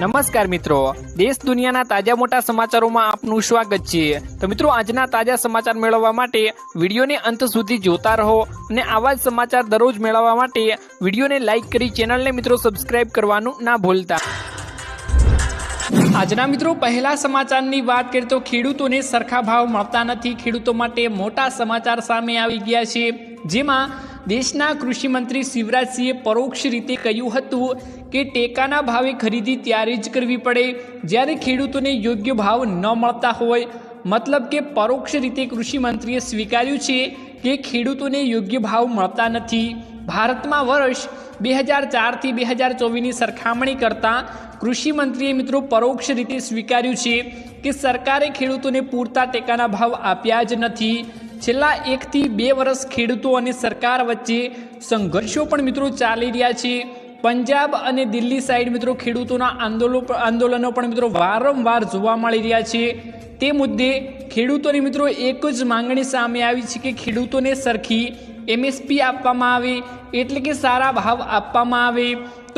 નમસ્કાર મિત્રો. દેશ દુનિયાના તાજા મોટા સમાચારોમાં આપનું સ્વાગત છે. તો મિત્રો, આજના તાજા સમાચાર મેળવવા માટે વિડીયોને અંત સુધી જોતા રહો અને આવા જ સમાચાર દરરોજ મેળવવા માટે વિડીયોને લાઇક કરી ચેનલને મિત્રો સબસ્ક્રાઇબ કરવાનું ના ભૂલતા. આજના મિત્રો, પહેલા સમાચારની વાત કરીએ તો ખેડૂતોને સરખા ભાવ મળતા નથી. ખેડૂતો માટે મોટા સમાચાર સામે આવી ગયા છે. જેમાં દેશના કૃષિમંત્રી શિવરાજસિંહે પરોક્ષ રીતે કહ્યું હતું કે ટેકાના ભાવે ખરીદી ત્યારે જ કરવી પડે જ્યારે ખેડૂતોને યોગ્ય ભાવ ન મળતા હોય. મતલબ કે પરોક્ષ રીતે કૃષિમંત્રીએ સ્વીકાર્યું છે કે ખેડૂતોને યોગ્ય ભાવ મળતા નથી. ભારતમાં વર્ષ બે હજાર ચારથી બે હજાર ચોવીસની સરખામણી કરતાં કૃષિમંત્રીએ મિત્રો પરોક્ષ રીતે સ્વીકાર્યું છે કે સરકારે ખેડૂતોને પૂરતા ટેકાના ભાવ આપ્યા જ નથી. છેલ્લા એકથી બે વર્ષ ખેડૂતો અને સરકાર વચ્ચે સંઘર્ષો પણ મિત્રો ચાલી રહ્યા છે. પંજાબ અને દિલ્હી સાઈડ મિત્રો ખેડૂતોના આંદોલનો આંદોલનો પણ મિત્રો વારંવાર જોવા મળી રહ્યા છે. તે મુદ્દે ખેડૂતોની મિત્રો એક જ માંગણી સામે આવી છે કે ખેડૂતોને સરખી એમએસપી આપવામાં આવે, એટલે કે સારા ભાવ આપવામાં આવે.